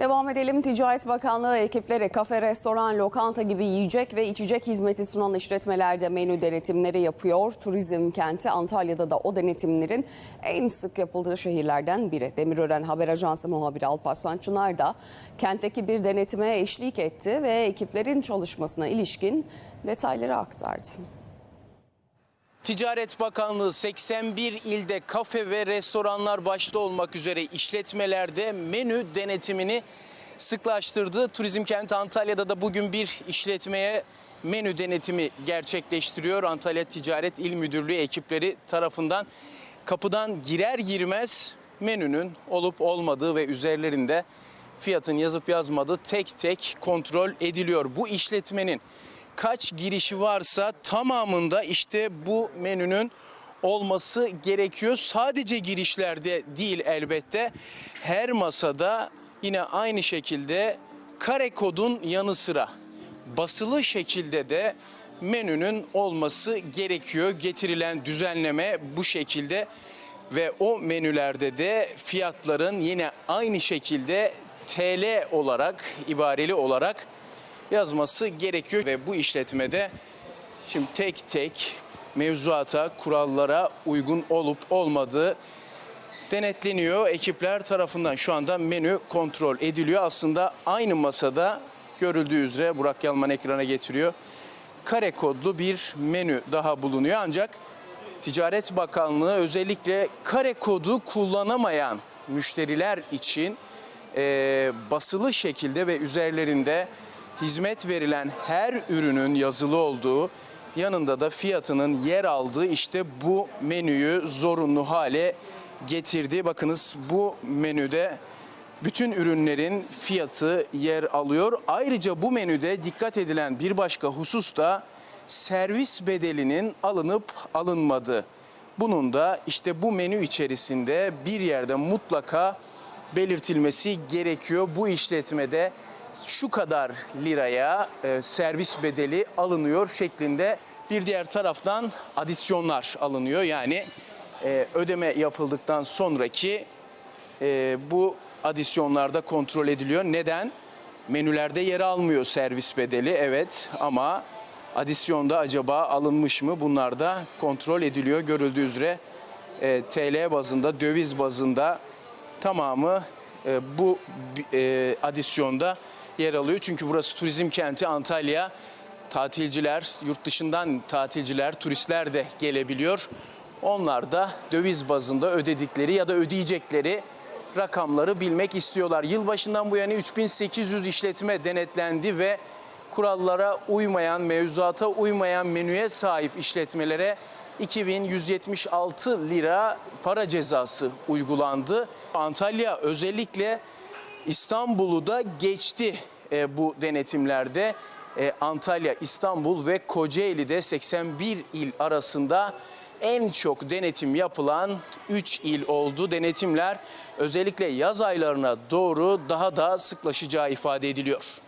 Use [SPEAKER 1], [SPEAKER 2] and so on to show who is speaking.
[SPEAKER 1] Devam edelim. Ticaret Bakanlığı ekipleri kafe, restoran, lokanta gibi yiyecek ve içecek hizmeti sunan işletmelerde menü denetimleri yapıyor. Turizm kenti Antalya'da da o denetimlerin en sık yapıldığı şehirlerden biri. Demirören Haber Ajansı muhabiri Alparslan Çınar da kentteki bir denetime eşlik etti ve ekiplerin çalışmasına ilişkin detayları aktardı.
[SPEAKER 2] Ticaret Bakanlığı 81 ilde kafe ve restoranlar başta olmak üzere işletmelerde menü denetimini sıklaştırdı. Turizm kenti Antalya'da da bugün bir işletmeye menü denetimi gerçekleştiriyor. Antalya Ticaret İl Müdürlüğü ekipleri tarafından kapıdan girer girmez menünün olup olmadığı ve üzerlerinde fiyatın yazıp yazmadığı tek tek kontrol ediliyor. Bu işletmenin kaç girişi varsa tamamında işte bu menünün olması gerekiyor. Sadece girişlerde değil elbette. Her masada yine aynı şekilde kare kodun yanı sıra basılı şekilde de menünün olması gerekiyor. Getirilen düzenleme bu şekilde ve o menülerde de fiyatların yine aynı şekilde TL olarak, ibareli olarak yazması gerekiyor ve bu işletmede şimdi tek tek mevzuata, kurallara uygun olup olmadığı denetleniyor. Ekipler tarafından şu anda menü kontrol ediliyor. Aslında aynı masada görüldüğü üzere Burak Yalman ekrana getiriyor. Kare kodlu bir menü daha bulunuyor ancak Ticaret Bakanlığı özellikle kare kodu kullanamayan müşteriler için e, basılı şekilde ve üzerlerinde hizmet verilen her ürünün yazılı olduğu yanında da fiyatının yer aldığı işte bu menüyü zorunlu hale getirdi. Bakınız bu menüde bütün ürünlerin fiyatı yer alıyor. Ayrıca bu menüde dikkat edilen bir başka husus da servis bedelinin alınıp alınmadığı. Bunun da işte bu menü içerisinde bir yerde mutlaka belirtilmesi gerekiyor. Bu işletmede şu kadar liraya e, servis bedeli alınıyor şeklinde bir diğer taraftan adisyonlar alınıyor. Yani e, ödeme yapıldıktan sonraki e, bu adisyonlarda kontrol ediliyor. Neden? Menülerde yer almıyor servis bedeli evet ama adisyonda acaba alınmış mı? Bunlar da kontrol ediliyor. Görüldüğü üzere e, TL bazında, döviz bazında tamamı e, bu e, adisyonda yer alıyor. Çünkü burası turizm kenti Antalya. Tatilciler, yurt dışından tatilciler, turistler de gelebiliyor. Onlar da döviz bazında ödedikleri ya da ödeyecekleri rakamları bilmek istiyorlar. Yılbaşından bu yana 3800 işletme denetlendi ve kurallara uymayan, mevzuata uymayan menüye sahip işletmelere 2176 lira para cezası uygulandı. Antalya özellikle İstanbul'u da geçti e, bu denetimlerde. E, Antalya, İstanbul ve Kocaeli'de 81 il arasında en çok denetim yapılan 3 il oldu. Denetimler özellikle yaz aylarına doğru daha da sıklaşacağı ifade ediliyor.